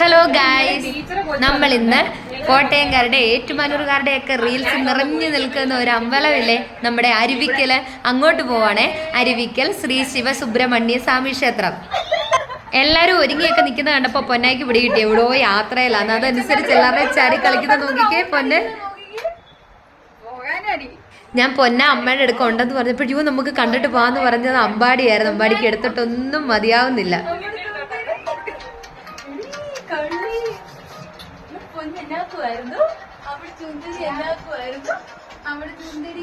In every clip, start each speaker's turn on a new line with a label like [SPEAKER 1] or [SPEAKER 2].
[SPEAKER 1] Hello guys നമ്മൾ ഇന്ന് കോട്ടയംകാരുടെ ഏറ്റുമാനൂർകാരുടെ ഒക്കെ റീൽസ് നിറഞ്ഞു നിൽക്കുന്ന ഒരു അമ്പലമില്ലേ? നമ്മുടെ അരുവിക്കൽ അങ്ങോട്ട് പോവാണേ. അരുവിക്കൽ ശ്രീ ശിവ സുബ്രഹ്മണ്യ സ്വാമി ക്ഷേത്രം. എല്ലാരും ഒരുങ്ങിയൊക്കെ നിൽക്കുന്ന കണ്ടപ്പോൾ പൊന്നായിക്ക് പിടി കിട്ടി എവിടെയോ യാത്രയിലാണ്. അതനുസരിച്ച് എല്ലാവരും ചാടി കളിക്കുന്ന നോക്കിക്കേ പൊന്നെ. ഞാൻ പൊന്ന അമ്മയുടെ അടുക്ക ഉണ്ടെന്ന് പറഞ്ഞപ്പോഴും നമുക്ക് കണ്ടിട്ട് പോവാന്ന് പറഞ്ഞത് അമ്പാടിയായിരുന്നു. അമ്പാടിക്ക് എടുത്തിട്ടൊന്നും മതിയാവുന്നില്ല.
[SPEAKER 2] പൊന്നെന്നാക്കുമായിരുന്നു അവിടെ ചുന്തരി എന്നാക്കുമായിരുന്നു അവിടെ ചുന്ദരി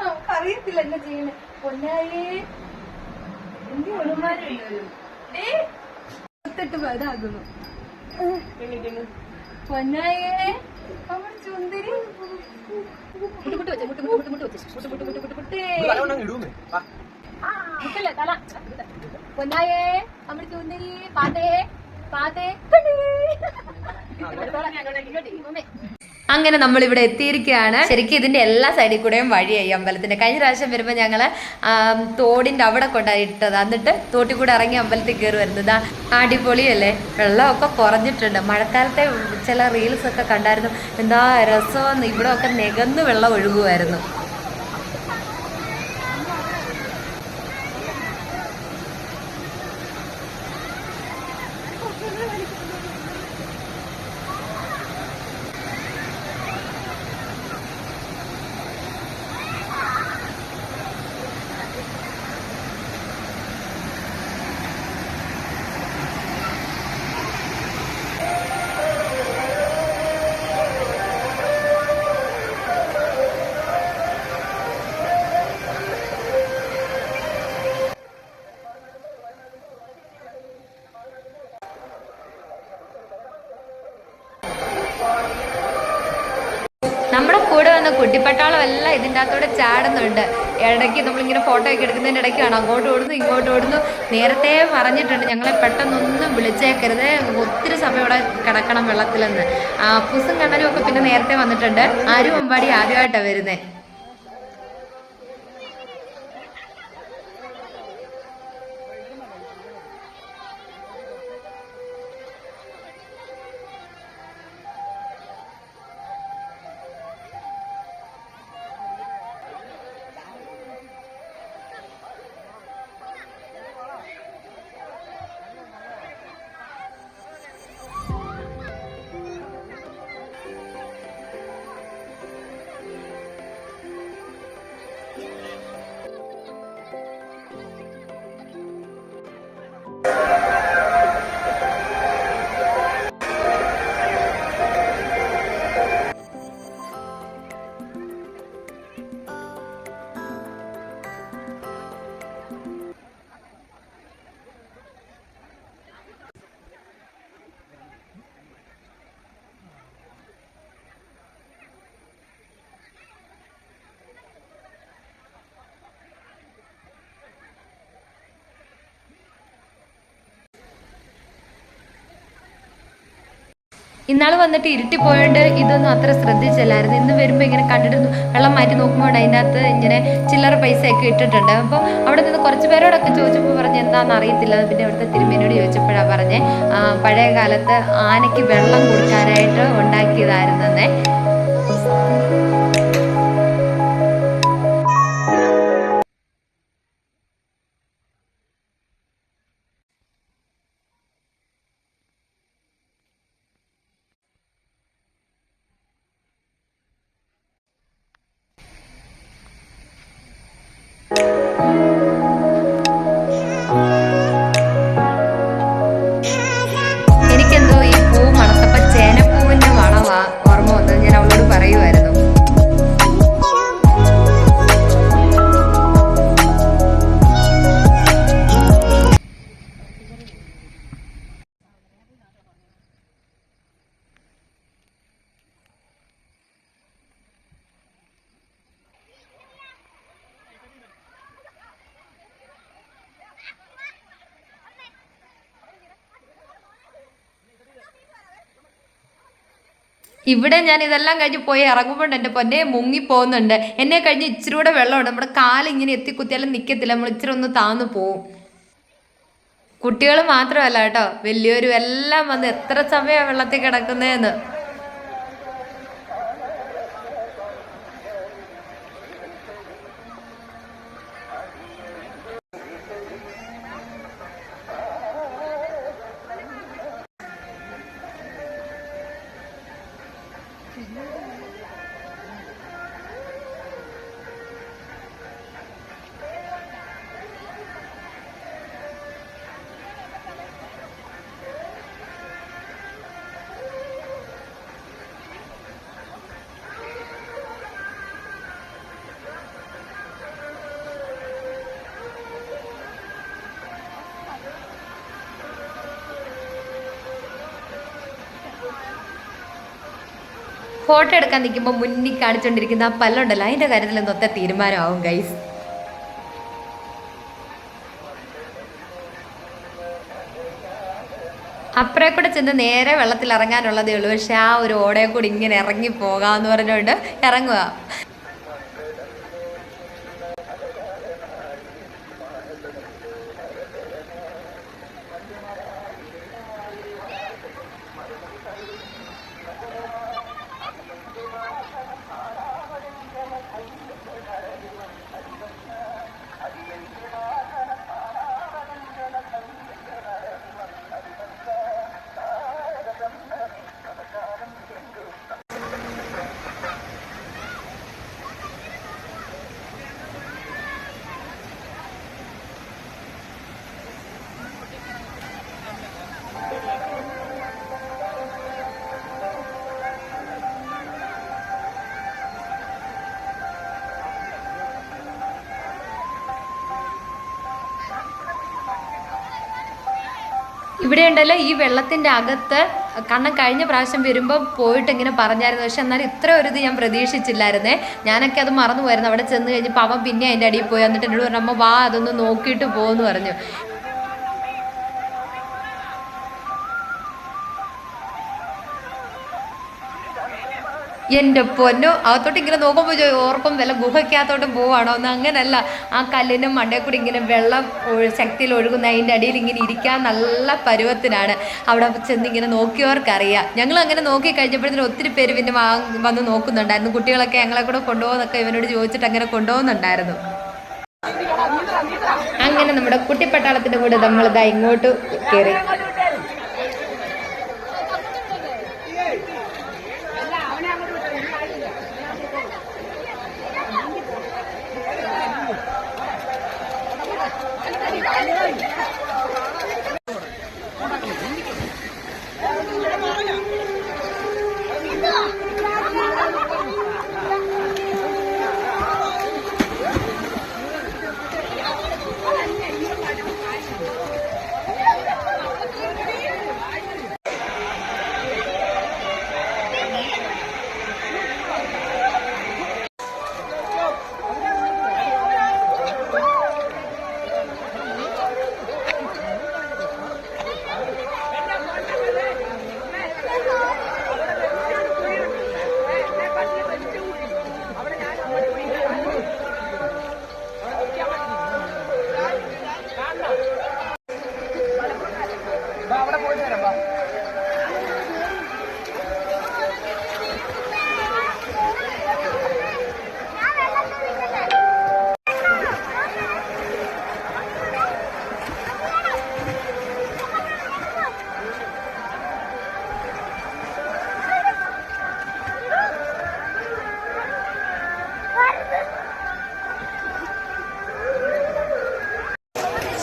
[SPEAKER 2] നമുക്കറിയത്തില്ല എന്നാ ചെയ്യണേ. പൊന്നായേ. എന്റെ പത്തിട്ട് ഇതാകുന്നു പൊന്നായേ നമ്മുടെ തല. പൊന്നായേ നമ്മുടെ ചുന്തിരി പാത്തേ പാതേ.
[SPEAKER 1] അങ്ങനെ നമ്മൾ ഇവിടെ എത്തിയിരിക്കുകയാണ്. ശരിക്കും ഇതിന്റെ എല്ലാ സൈഡിൽ കൂടെയും വഴിയായി അമ്പലത്തിന്റെ. കഴിഞ്ഞ പ്രാവശ്യം വരുമ്പോൾ ഞങ്ങൾ തോടിന്റെ അവിടെ കൊണ്ടായിട്ടത് എന്നിട്ട് തോട്ടിൽ കൂടെ ഇറങ്ങി അമ്പലത്തിൽ കയറി വരുന്നത് അടിപൊളിയല്ലേ? വെള്ളമൊക്കെ കുറഞ്ഞിട്ടുണ്ട്. മഴക്കാലത്തെ ചില റീൽസ് ഒക്കെ കണ്ടായിരുന്നു. എന്താ രസമെന്ന്. ഇവിടെ ഒക്കെ നികന്ന് വെള്ളം ഒഴുകുമായിരുന്നു നമ്മുടെ കൂടെ വന്ന കുട്ടിപ്പട്ടാളം എല്ലാം ഇതിന്റെ അകത്തൂടെ ചാടുന്നുണ്ട്. ഇടയ്ക്ക് നമ്മളിങ്ങനെ ഫോട്ടോ ഒക്കെ എടുക്കുന്നതിന്റെ ഇടയ്ക്കാണ് അങ്ങോട്ട് ഓടുന്നു ഇങ്ങോട്ട് ഓടുന്നു. നേരത്തെ പറഞ്ഞിട്ടുണ്ട് ഞങ്ങളെ പെട്ടെന്നൊന്നും വിളിച്ചേക്കരുത്. ഒത്തിരി സമയം ഇവിടെ കിടക്കണം വെള്ളത്തിലെന്ന്. പുസും കണ്ണനും ഒക്കെ പിന്നെ നേരത്തെ വന്നിട്ടുണ്ട്. ആരും അമ്പാടി ആദ്യമായിട്ടാണ് വരുന്നത് ഇന്നാൾ വന്നിട്ട് ഇരുട്ടി പോയോണ്ട് ഇതൊന്നും അത്ര ശ്രദ്ധിച്ചില്ലായിരുന്നു. ഇന്ന് വരുമ്പോൾ ഇങ്ങനെ കണ്ടിട്ട് വെള്ളം മാറ്റി നോക്കുമ്പോൾ അതിന്റെ അകത്ത് ഇങ്ങനെ ചില്ലറ പൈസയൊക്കെ ഇട്ടിട്ടുണ്ട്. അപ്പോൾ അവിടെ നിന്ന് കുറച്ച് പേരോടൊക്കെ ചോദിച്ചപ്പോൾ പറഞ്ഞ് എന്താണെന്ന് അറിയത്തില്ല. പിന്നെ അവിടുത്തെ തിരുമേനോട് ചോദിച്ചപ്പോഴാണ് പറഞ്ഞേ. പഴയ കാലത്ത് ആനയ്ക്ക് വെള്ളം കൊടുക്കാനായിട്ട് ഉണ്ടാക്കിയതായിരുന്നേ ഇവിടെ ഞാൻ ഇതെല്ലാം കഴിഞ്ഞ് പോയി ഇറങ്ങുമ്പോൾ എന്റെ പൊന്നെ മുങ്ങി പോകുന്നുണ്ട്. എന്നെ കഴിഞ്ഞ് ഇച്ചിരി കൂടെ വെള്ളമുണ്ട്. നമ്മുടെ കാലിങ്ങനെ എത്തിക്കുത്തിയാലും നിൽക്കത്തില്ല നമ്മൾ ഇച്ചിരി ഒന്ന് താന്നു പോവും. കുട്ടികൾ മാത്രമല്ല കേട്ടോ. വലിയവരും എല്ലാം വന്ന് എത്ര സമയമാണ് വെള്ളത്തിൽ കിടക്കുന്നതെന്ന്. ഫോട്ടോ എടുക്കാൻ നിൽക്കുമ്പോൾ മുന്നിൽ കാണിച്ചുകൊണ്ടിരിക്കുന്ന ആ പല്ലുണ്ടല്ലോ അതിന്റെ കാര്യത്തിൽ എന്തൊക്കെ തീരുമാനമാവും ഗൈസ് അപ്പുറേ കൂടെ ചെന്ന് നേരെ വെള്ളത്തിൽ ഇറങ്ങാനുള്ളതേ ഉള്ളൂ പക്ഷെ ആ ഒരു ഓടയെ കൂടി ഇങ്ങനെ ഇറങ്ങി പോകാമെന്ന് പറഞ്ഞുകൊണ്ട് ഇറങ്ങുക ഇവിടെ ഉണ്ടല്ലോ ഈ വെള്ളത്തിന്റെ അകത്ത് കണ്ണൻ കഴിഞ്ഞ പ്രാവശ്യം വരുമ്പോൾ പോയിട്ട് ഇങ്ങനെ പറഞ്ഞായിരുന്നു. പക്ഷെ എന്നാലും ഇത്ര ഒരു ഇത് ഞാൻ പ്രതീക്ഷിച്ചില്ലായിരുന്നേ. ഞാനൊക്കെ അത് മറന്നു പോയിരുന്നു അവിടെ ചെന്ന് കഴിഞ്ഞപ്പോൾ അവൻ പിന്നെ അതിന്റെ അടിയിൽ പോയി. എന്നിട്ട് എന്നോട് പറഞ്ഞു അമ്മ വാ അതൊന്ന് നോക്കിയിട്ട് പോകുമെന്ന് പറഞ്ഞു. എന്റെ പൊന്നു അകത്തോട്ട് ഇങ്ങനെ നോക്കുമ്പോൾ ഓർക്കും വല്ല ഗുഹയ്ക്കകത്തോട്ട് പോവാണോ? എന്ന് അങ്ങനല്ല. ആ കല്ലിനും മണ്ടേ കൂടി ഇങ്ങനെ വെള്ളം ശക്തിയിൽ ഒഴുകുന്ന അതിന്റെ അടിയിൽ ഇങ്ങനെ ഇരിക്കാൻ നല്ല പരുവത്തിനാണ് അവിടെ ചെന്ന് ഇങ്ങനെ നോക്കിയവർക്കറിയാം. ഞങ്ങൾ അങ്ങനെ നോക്കി കഴിഞ്ഞപ്പോഴത്തേനും ഒത്തിരി പേര് പിന്നെ വന്ന് നോക്കുന്നുണ്ടായിരുന്നു. കുട്ടികളൊക്കെ ഞങ്ങളെ കൂടെ കൊണ്ടുപോകുന്നൊക്കെ ഇവനോട് ചോദിച്ചിട്ട് അങ്ങനെ കൊണ്ടുപോകുന്നുണ്ടായിരുന്നു. അങ്ങനെ നമ്മുടെ കുട്ടിപ്പട്ടാളത്തിന്റെ കൂടെ നമ്മളിതാ ഇങ്ങോട്ട് കയറി.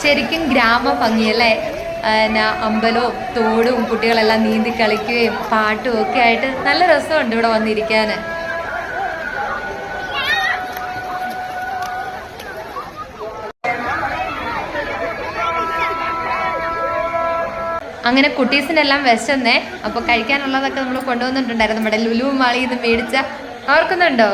[SPEAKER 1] ശരിക്കും ഗ്രാമ ഭംഗിയല്ലേ എന്നാ അമ്പലവും തോടും കുട്ടികളെല്ലാം നീന്തി കളിക്കുകയും പാട്ടും ഒക്കെ ആയിട്ട് നല്ല രസമുണ്ട് ഇവിടെ വന്നിരിക്കാൻ അങ്ങനെ കുട്ടീസിനെല്ലാം വിശന്നേ. അപ്പോൾ കഴിക്കാനുള്ളതൊക്കെ നമ്മൾ കൊണ്ടുവന്നിട്ടുണ്ടായിരുന്നു. നമ്മുടെ ലുലു മാളിയിൽ നിന്ന് മേടിച്ച ഓർക്കുന്നുണ്ടോ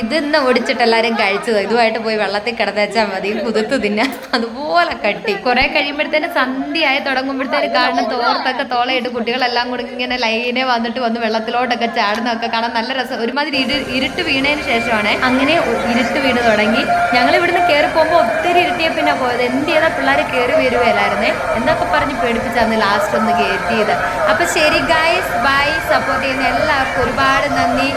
[SPEAKER 1] ഇത് ഇന്ന് ഓടിച്ചിട്ട് എല്ലാരും കഴിച്ചത്. ഇതുമായിട്ട് പോയി വെള്ളത്തിൽ കിടന്നുവെച്ചാൽ മതി. കുതിർത്ത് തിന്നാ. അതുപോലെ കട്ടി. കുറെ കഴിയുമ്പോഴത്തേന് സന്ധ്യയായി തുടങ്ങുമ്പോഴത്തേന് കാണുന്ന തോർത്തൊക്കെ തോളയിട്ട് കുട്ടികളെല്ലാം കൂടി ഇങ്ങനെ ലൈനെ വന്നിട്ട് വന്ന് വെള്ളത്തിലോട്ടൊക്കെ ചാടുന്നൊക്കെ കാണാൻ നല്ല രസം. ഒരുമാതിരി ഇരു ഇരുട്ട് വീണതിന് ശേഷമാണ് അങ്ങനെ ഇരുട്ട് വീണ് തുടങ്ങി. ഞങ്ങൾ ഇവിടുന്ന് കയറി പോകുമ്പോൾ ഒത്തിരി ഇരുട്ടിയ പിന്നെ പോയത്. എന്ത് ചെയ്താൽ പിള്ളേർ കയറി വരുവല്ലായിരുന്നേ എന്നൊക്കെ പറഞ്ഞ് പേടിപ്പിച്ചാന്ന് ലാസ്റ്റ് ഒന്ന് കയറ്റിയത് അപ്പൊ ശരി ഗൈസ് ബൈ സപ്പോർട്ട് ചെയ്യുന്ന എല്ലാവർക്കും ഒരുപാട് നന്ദി.